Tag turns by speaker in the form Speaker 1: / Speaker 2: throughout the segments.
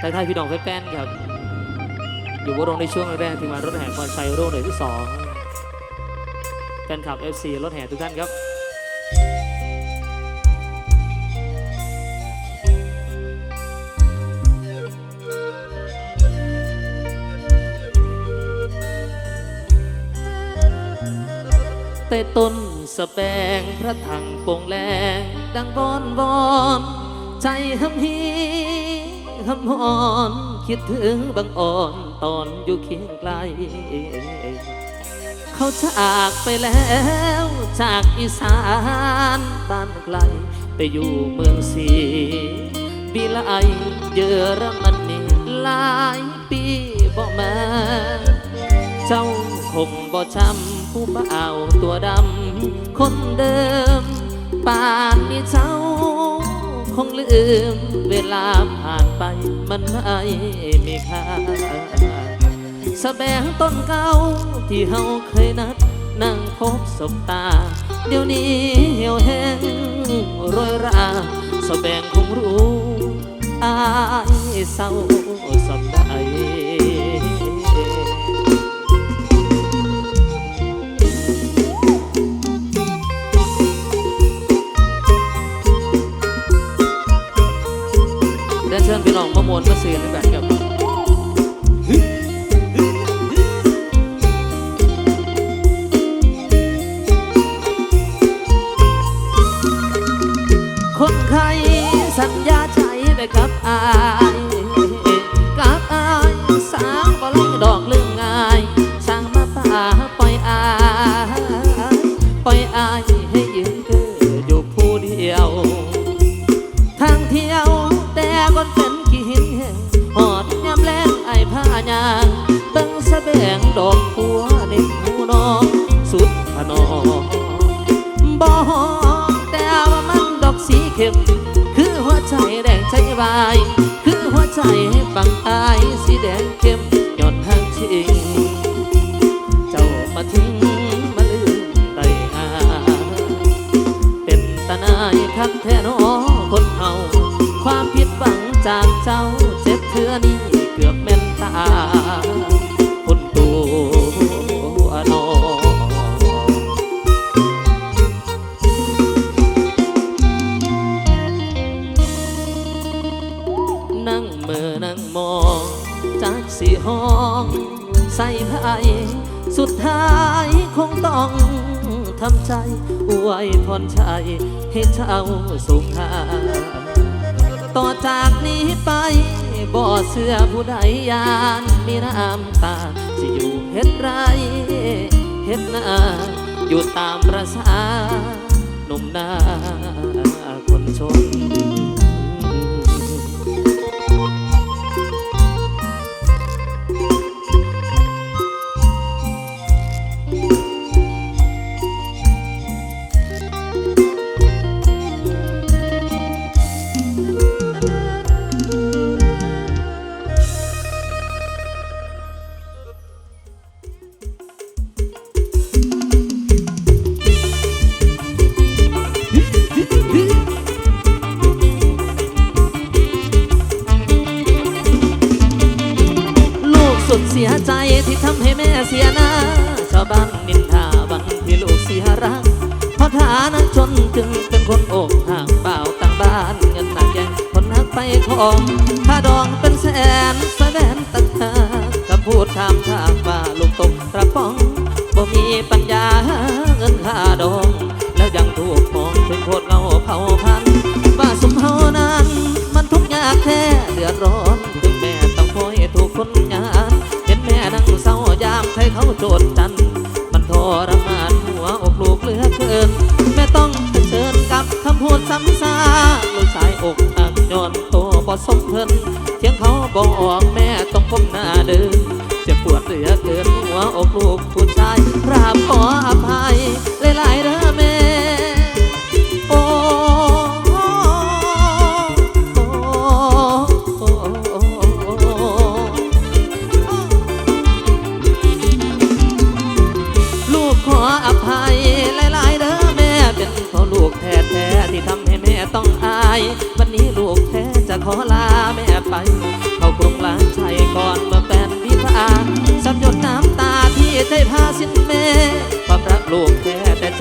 Speaker 1: ทักทายพี่น้องแฟนๆครับ อยู่วรงในช่วงแรกที่มารถแห่มอเตอร์ไซค์โรงหน่วยที่สองแฟนคลับ FC รถแห่ทุกท่านครับ แต่ต้นสแปงพระถังโปงแรงดังบอนบอนใจหำฮีหำหอน คิดถึงบางอ่อนตอนอยู่เคียงไกล เขาจากไปแล้วจากอีสานบ้านไกล ไปอยู่เมืองสีบิไลเยอรมันนีหลายปีบ่มา เจ้าคงบ่จำ ผู้บ่าวตัวดำ คนเดิม ป่านนี้เจ้า คงลืม เวลาผ่านไปมันไม่มีค่าสแบงต้นเก่าที่เฮาเคยนัด นั่งพบสบตา เดี๋ยวนี้เหี่ยวแห้งโรยราสแบงคงรู้อายเศร้าสำ เพื่อนเชิญพี่น้องมามวนมาเสียนกันแบบ นอบ่แต่ว่ามันดอกสีเข้ม คือหัวใจแดงใจวาย คือหัวใจบางอายสีแดงเข้มยอดทางชิงเจ้ามาทิ้งมาลืมไตหาเป็นตานายคักแท้นอคนเฮาความผิดหวังจากเจ้า จากสีห้อง ใส่ไพ่สุดท้ายคงต้องทำใจอวยพรชัยให้เจ้าสุขหาต่อจากนี้ไปบ่อเสื้อผู้ใดยานมีน้ำตาจะอยู่เฮ็ดไรเฮ็ดนาอยู่ตามประสาหนุ่มนาคนชน ขานั้นะจนจึงเป็นคนอกห่างเปล่าต่างบ้านเงินหนักแย่งคนนักไปของค่าดองเป็นแสนแสนตักหากก็พูดถามทามว่าลูกตกกระป๋องบ่มีปัญญา บ่สมเพิ่นเสียงเขาบอกแม่ต้อง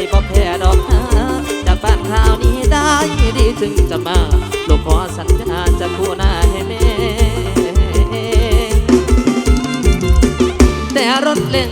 Speaker 1: ไม่พอแพ้ดอกฮะจะกบ้นข้าวนี้ได้ดีถึงจะมาหลวงพ่อสัญญาจะพูหน้าให้แม่แต่รถเล่น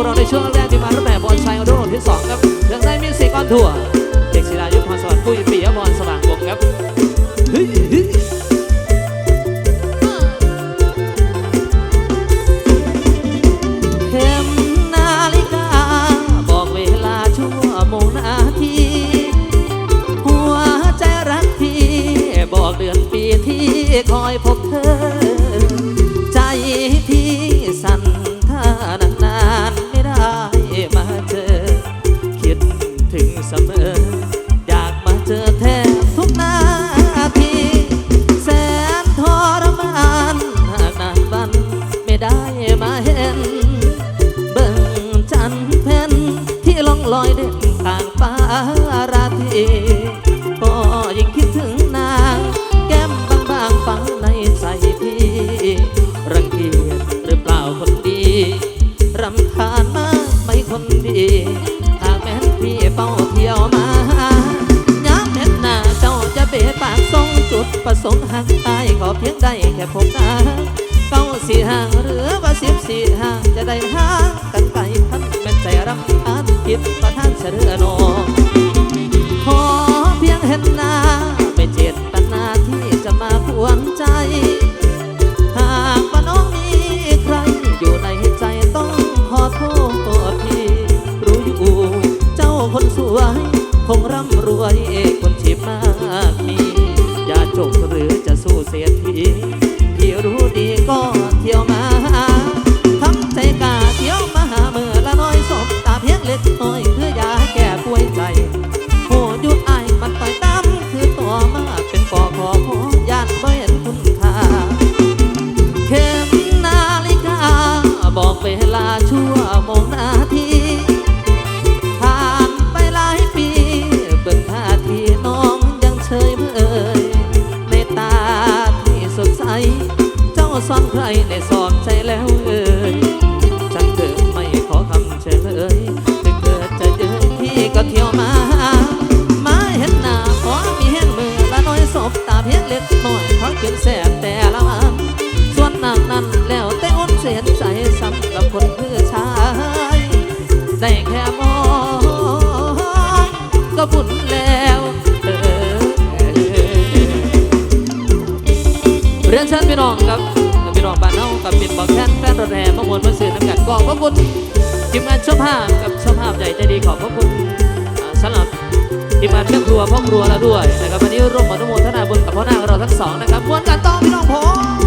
Speaker 1: พเราในช่วงแรกที่มารับแบบบอลชายออโดที่ 2 ครับเถื่องใด้มิวสีก้อนถั่ว ประสงค์หักตายขอเพียงได้แค่พบหน้าเก้าสี่ห่างหรือว่าสิบสี่ห่างจะได้ห่างกันไปพันเป็นใจรำคาญคิดประทานเสือนอ ทีมงานพื่อครัวพ่อครัวแล้วด้วยนะครับวันนี้ร่วมอนุโมทนาบุญกับพ่อหน้าของเราทั้งสองนะครับมวนกันต้อง
Speaker 2: พี่น้องผม